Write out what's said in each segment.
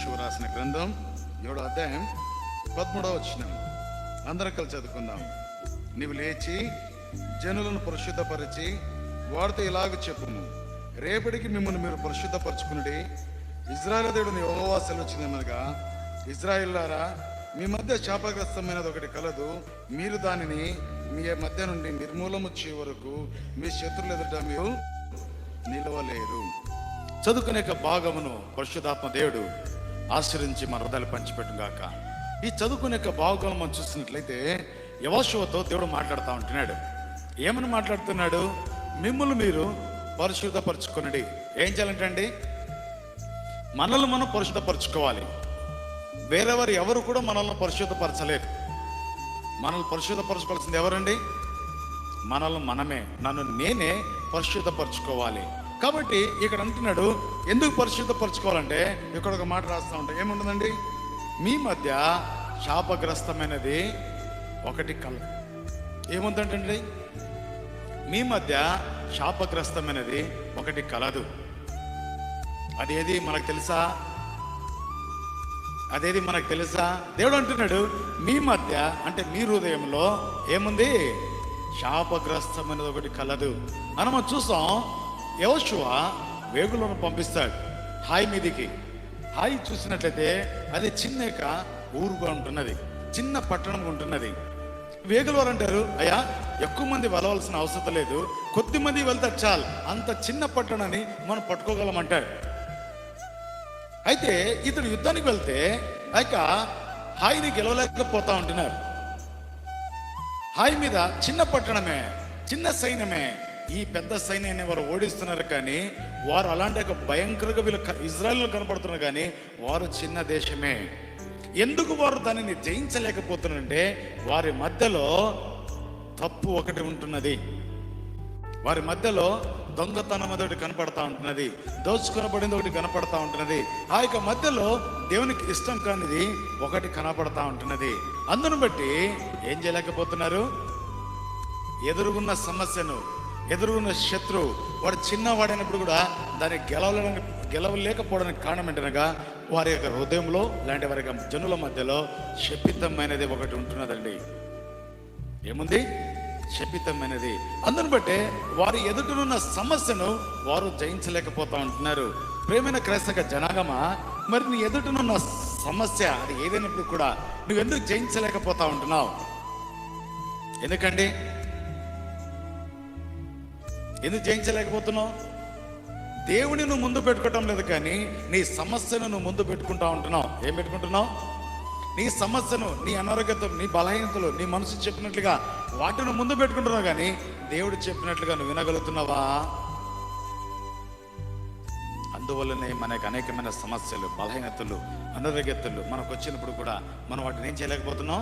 యశువ రాసిన గ్రంథం ఏడో అధ్యాయం పదమూడవ వచ్చిన అందరం కలిసి చదువుకుందాం. నీవు లేచి జనులను పరిశుద్ధపరిచి వాడితో ఇలాగ చెప్పుము. రేపటికి మిమ్మల్ని మీరు పరిశుద్ధపరచుకునుడి. ఇజ్రాయల్ దేవుడిని యెహోవా సెలవుచ్చినగా ఇజ్రాయిల్లారా మీ మధ్య శాపగ్రస్తమైనది ఒకటి కలదు. మీరు దానిని మీ మధ్య నుండి నిర్మూలము చే వరకు మీ శత్రులు ఎదుట మీరు నిలవలేరు. చదువుకునే భాగమును పరిశుధాత్మ దేవుడు ఆశ్రయించి మన హృదయాలు పంచిపెట్టుగాక ఈ చదువుకునే యొక్క భాగం మనం చూసినట్లయితే యవశువతో దేవుడు మాట్లాడుతూ ఉంటున్నాడు. ఏమని మాట్లాడుతున్నాడు? మిమ్మల్ని మీరు పరిశుద్ధపరచుకునండి. ఏం చేయాలంటండి? మనల్ని మనం పరిశుద్ధపరచుకోవాలి. వేరెవరు ఎవరు కూడా మనల్ని పరిశుద్ధపరచలేరు. మనల్ని పరిశుద్ధపరచుకోవాల్సింది ఎవరండి? మనల్ని మనమే. నన్ను నేనే పరిశుద్ధపరచుకోవాలి. కాబట్టి ఇక్కడ అంటున్నాడు ఎందుకు పరిశుద్ధపరచుకోవాలంటే? ఇక్కడ ఒక మాట రాస్తా ఉంటాం. ఏముంటుందండి? మీ మధ్య శాపగ్రస్తమైనది ఒకటి కల ఏముందంటండి? మీ మధ్య శాపగ్రస్తమైనది ఒకటి కలదు. అదేది మనకు తెలుసా? అదేది మనకు తెలుసా? దేవుడు అంటున్నాడు మీ మధ్య అంటే మీ హృదయంలో ఏముంది? శాపగ్రస్తమైనది ఒకటి కలదు. అని మనం చూస్తాం యవశువ వేగులను పంపిస్తాడు. హాయ్ మీదికి. హాయ్ చూసినట్లయితే అది చిన్న యొక్క ఊరుగా ఉంటున్నది. చిన్న పట్టణం ఉంటున్నది. వేగులవారు అంటారు అయ్యా ఎక్కువ మంది వెళ్ళవలసిన అవసరం లేదు. కొద్ది మంది వెళ్తే చాలు. అంత చిన్న పట్టణాన్ని మనం పట్టుకోగలమంటాడు అయితే ఇతడు యుద్ధానికి వెళ్తే ఇక హాయిని గెలవలేకపోతా ఉంటున్నారు. హాయి మీద చిన్న పట్టణమే చిన్న సైన్యమే ఈ పెద్ద సైన్యాన్ని వారు ఓడిస్తున్నారు కానీ వారు అలాంటి ఒక భయంకరంగా వీళ్ళు ఇజ్రాయల్ కనపడుతున్నారు కానీ వారు చిన్న దేశమే. ఎందుకు వారు దానిని జయించలేకపోతున్నారంటే వారి మధ్యలో తప్పు ఒకటి ఉంటున్నది. వారి మధ్యలో దొంగతనం అది ఒకటి కనపడతా ఉంటున్నది. దోచుకొనబడింది ఒకటి కనపడతా ఉంటున్నది. ఆ యొక్క మధ్యలో దేవునికి ఇష్టం కానిది ఒకటి కనపడతా ఉంటున్నది. అందును బట్టి ఏం చేయలేకపోతున్నారు? ఎదురుగున్న సమస్యను ఎదురున్న శత్రువు వాడు చిన్నవాడైనప్పుడు కూడా దాన్ని గెలవలేని గెలవలేకపోవడానికి కారణం ఏంటనగా వారి యొక్క హృదయంలో లాంటి వారి యొక్క జనుల మధ్యలో శపితమైనది ఒకటి ఉంటున్నదండి. ఏముంది? శపితమైనది. అందును బట్టే వారి ఎదుటనున్న సమస్యను వారు జయించలేకపోతా ఉంటున్నారు. ప్రేమైన క్రైస్తవ జనాగమా మరి నీ ఎదుటనున్న సమస్య అది ఏదైనప్పుడు కూడా నువ్వు ఎందుకు జయించలేకపోతా ఉంటున్నావు? ఎందుకండి? ఎందుకు జయించలేకపోతున్నావు? దేవుని నువ్వు ముందు పెట్టుకోవటం లేదు కానీ నీ సమస్యను నువ్వు ముందు పెట్టుకుంటా ఉంటున్నావు. ఏం పెట్టుకుంటున్నావు? నీ సమస్యను నీ అనారోగ్యతలు నీ బలహీనతలు నీ మనసు చెప్పినట్లుగా వాటిని ముందు పెట్టుకుంటున్నావు కానీ దేవుడు చెప్పినట్లుగా నువ్వు వినగలుగుతున్నావా? అందువల్లనే మనకు అనేకమైన సమస్యలు బలహీనతలు అనారోగ్యతలు మనకు వచ్చినప్పుడు కూడా మనం వాటిని ఏం చేయలేకపోతున్నాం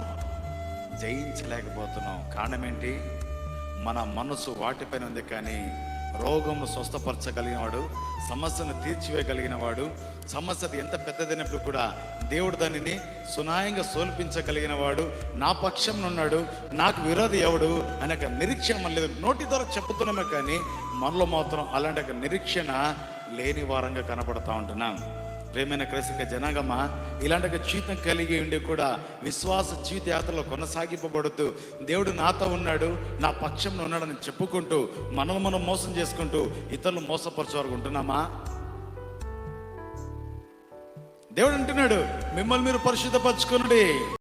జయించలేకపోతున్నాం కారణం ఏంటి? మన మనసు వాటిపైన ఉంది కానీ రోగమును స్వస్థపరచగలిగినవాడు సమస్యను తీర్చివేయగలిగినవాడు సమస్య ఎంత పెద్దదైనప్పుడు కూడా దేవుడు దానిని సునాయంగా సోల్పించగలిగిన వాడు నా పక్షం ఉన్నాడు నాకు విరోధి ఎవడు అనే ఒక నిరీక్షణ మన లేదు నోటి ద్వారా చెప్పుతున్నామే కానీ మనలో మాత్రం అలాంటి ఒక నిరీక్షణ లేని వారంగా కనపడతా ఉంటున్నాం. ప్రేమైన క్రైస్తవ జనాగమ ఇలాంటి జీతం జీవితం కలిగి ఉండి కూడా విశ్వాస జీవిత యాత్రలో కొనసాగింపబడుతూ దేవుడు నాతో ఉన్నాడు నా పక్షంలో ఉన్నాడని చెప్పుకుంటూ మనం మనం మోసం చేసుకుంటూ ఇతరులు మోసపరచు ఉంటున్నామా? దేవుడు అంటున్నాడు మిమ్మల్ని మీరు పరిశుద్ధపరచుకునుడి.